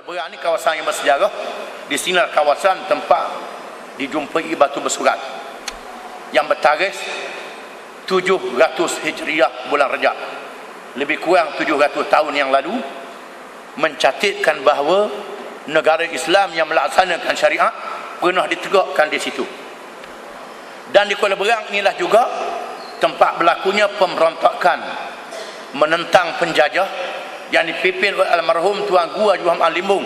Berang ni kawasan yang bersejarah. Di sini kawasan tempat dijumpai batu bersurat yang bertarikh 700 Hijriah bulan Rejab. Lebih kurang 700 tahun yang lalu mencatatkan bahawa negara Islam yang melaksanakan syariat pernah ditegakkan di situ. Dan di Kuala Berang inilah juga tempat berlakunya pemberontakan menentang penjajah yang dipimpin oleh almarhum Tuan Guru Haji Muhammad Limbung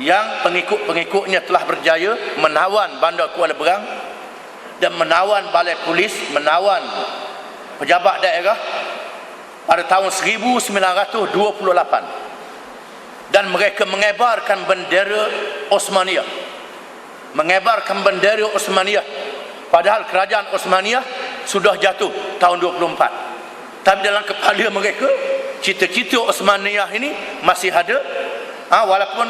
yang pengikut-pengikutnya telah berjaya menawan bandar Kuala Berang dan menawan balai polis, menawan pejabat daerah pada tahun 1928 dan mereka mengebarkan bendera Osmaniyah mengebarkan bendera Osmaniyah padahal kerajaan Osmaniyah sudah jatuh tahun 24 tapi dalam kepala mereka cita-cita Osmaniyah ini masih ada. Ha, walaupun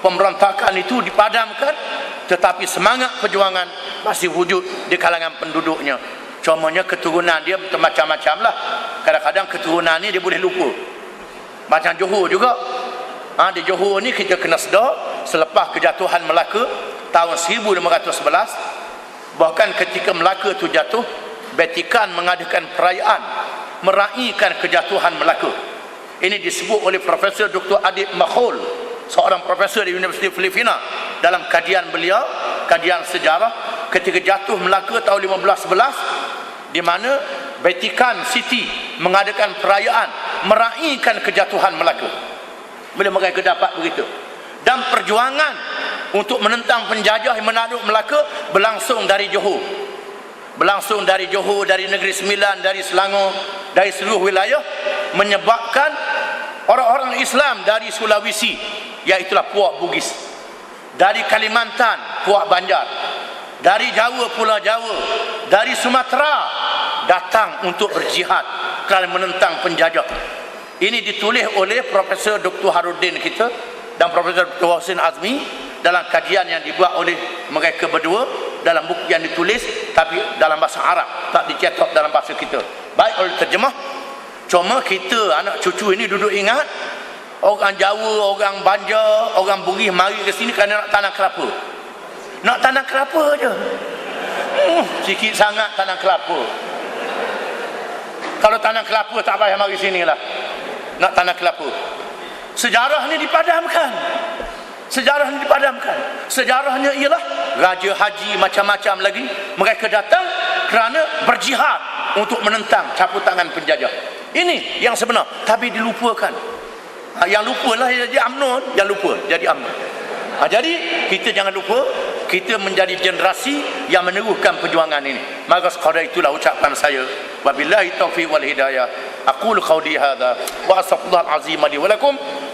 pemberontakan itu dipadamkan tetapi semangat perjuangan masih wujud di kalangan penduduknya. Cumanya keturunan dia macam-macam lah. Kadang-kadang keturunan ni dia boleh lupa. Macam Johor juga. Ha, di Johor ni kita kena sedar selepas kejatuhan Melaka tahun 1511 bahkan ketika Melaka tu jatuh Vatikan mengadakan perayaan meraihkan kejatuhan Melaka. Ini disebut oleh Profesor Dr. Adib Makhul seorang profesor di Universiti Filipina. Dalam kajian beliau kajian sejarah ketika jatuh Melaka tahun 1511 di mana Vatikan City mengadakan perayaan meraihkan kejatuhan Melaka. Bila mereka dapat begitu? Dan perjuangan untuk menentang penjajah yang menakluk Melaka berlangsung dari Johor. Berlangsung dari Johor dari Negeri Sembilan dari Selangor dari seluruh wilayah menyebabkan orang-orang Islam dari Sulawesi iaitulah Puak Bugis dari Kalimantan Puak Banjar dari Jawa Pulau Jawa dari Sumatera datang untuk berjihad kerana menentang penjajah ini ditulis oleh Profesor Dr. Harudin kita dan Profesor Dr. Hussein Azmi dalam kajian yang dibuat oleh mereka berdua dalam buku yang ditulis tapi dalam bahasa Arab tak dicetak dalam bahasa kita baik oleh terjemah cuma kita anak cucu ini duduk ingat orang Jawa, orang Banjar, orang Bugis mari ke sini kerana nak tanam kelapa. Nak tanam kelapa je. Hmm, sikit sangat tanam kelapa. Kalau tanam kelapa tak payah mari sini lah. Nak tanam kelapa. Sejarah ni dipadamkan. Sejarah ni dipadamkan. Sejarahnya ialah raja haji macam-macam lagi. Mereka datang kerana berjihad untuk menentang campur tangan penjajah. Ini yang sebenar. Tapi dilupakan. Ha, yang lupa lah jadi UMNO yang lupa jadi UMNO ha, jadi kita jangan lupa kita menjadi generasi yang meneruskan perjuangan ini. Maka sekadar itulah ucapan saya. Wabillahi taufiq wal hidayah. Aqulu qawli hadha. Wa astaghfirullah azim li wa lakum